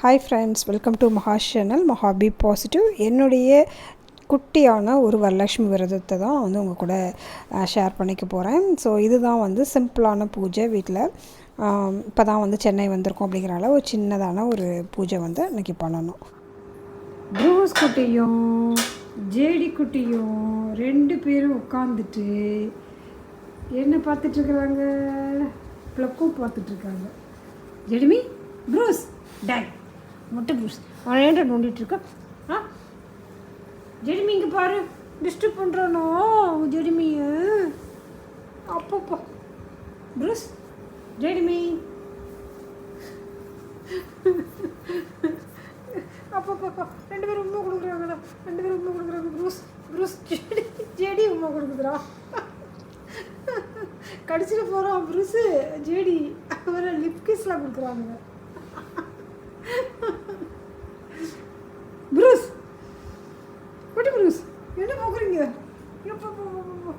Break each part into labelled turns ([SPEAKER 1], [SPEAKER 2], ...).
[SPEAKER 1] Hi friends welcome to Maha channel மஹாபி positive என்னுடைய குட்டியான ஒரு வரலட்சுமி விரதத்தை தான் வந்து உங்கள் கூட ஷேர் பண்ணிக்க போகிறேன் ஸோ இதுதான் வந்து சிம்பிளான பூஜை வீட்டில் இப்போ தான் வந்து சென்னை வந்திருக்கோம் அப்படிங்கிறனால ஒரு சின்னதான ஒரு பூஜை வந்து இன்றைக்கி பண்ணணும். ப்ரூஸ் குட்டியும் ஜேடி குட்டியும் ரெண்டு பேரும் உட்காந்துட்டு என்ன பார்த்துட்ருக்குறாங்க ப்ளக்கும் பார்த்துட்ருக்காங்க ஜெடிமி ப்ரூஸ் டேக் முட்டை ப்ரூஸ் அவன் நோண்டிட்டு இருக்க? ஆ? ஜெடிமி இங்கே பாரு. டிஸ்டர்ப் பண்ணுறானோ ஜெடிமிய அப்பப்பா. ப்ரூஸ் ஜெடிமி அப்பப்போ ரெண்டு பேரும் உண்மை கொடுக்குறாங்கடா. ரெண்டு பேரும் உண்மை கொடுக்குறாங்க. ப்ரூஸ் ப்ரூஸ் ஜெடி ஜெடி உண்மை கொடுக்குதுடா. கடிச்சிட்டு போகிறான் ப்ரூஸு ஜேடி அவரை லிப் கிஸ்லாம் கொடுக்குறாங்க ப்ரூஸ் குட்டி ப்ரூஸ் என்ன போக்குறீங்க எப்போ போ போ, போ, போ.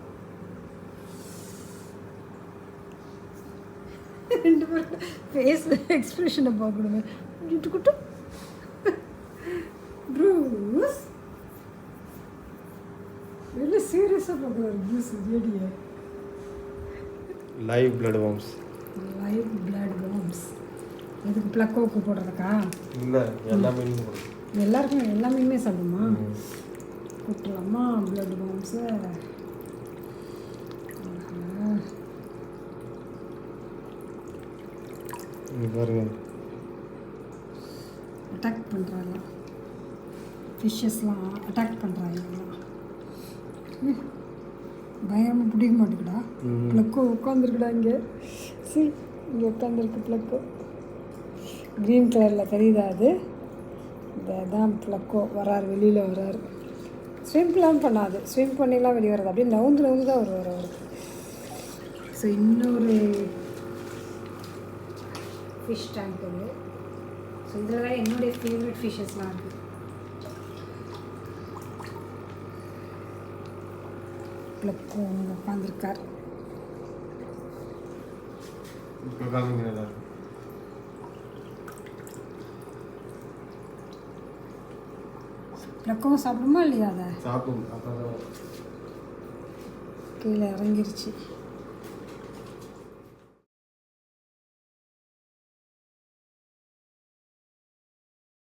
[SPEAKER 1] ரெண்டு பேரும் ஃபேஸ் எக்ஸ்பிரஷனை பார்க்கணுங்க குட்டு ப்ரூஸ் என்ன சீரியஸாக பார்க்குறாரு Bruce ஜேடியை
[SPEAKER 2] live blood worms
[SPEAKER 1] live blood worms இதுக்கு ப்ளக்கோக்கு போடுறதுக்கா?
[SPEAKER 2] இல்லை எல்லா கொடுக்கும்
[SPEAKER 1] எல்லாருக்கும் எல்லா மீனுமே சாப்பிடுமா? போட்டுடலாமா பிளட் வார்ம்ஸை
[SPEAKER 2] இங்கே பாருங்க.
[SPEAKER 1] அட்டாக் பண்ணுறாங்க ஃபிஷ்ஷஸ்லாம் அட்டாக் பண்ணுறாங்க பயமாக பிடிக்க மாட்டேங்குடா. ப்ளக்கோ உட்காந்துருக்குடா இங்கே. சி இங்கே உட்காந்துருக்கு ப்ளக்கோ க்ரீன் கலரில் தெரியுதா அது? இதான் ப்ளக்கோ வராரு வெளியில் வராரு. ஸ்விம்லாம் பண்ணாது. ஸ்விம் பண்ணிலாம் வெளியே வராது. அப்படியே நவுந்து நவுந்து தான் வருவார் அவருக்கு ஸோ இன்னொரு ஃபிஷ் டேங்க் இது. ஸோ இதில் தான் என்னுடைய ஃபேவரட் ஃபிஷ்ஷஸ்லாம் இருக்குது உட்காந்துருக்கார் ப்ளக்கவும் சாப்பிடுமா இல்லையா அதை?
[SPEAKER 2] சாப்பிடும்
[SPEAKER 1] கீழே இறங்கிருச்சு.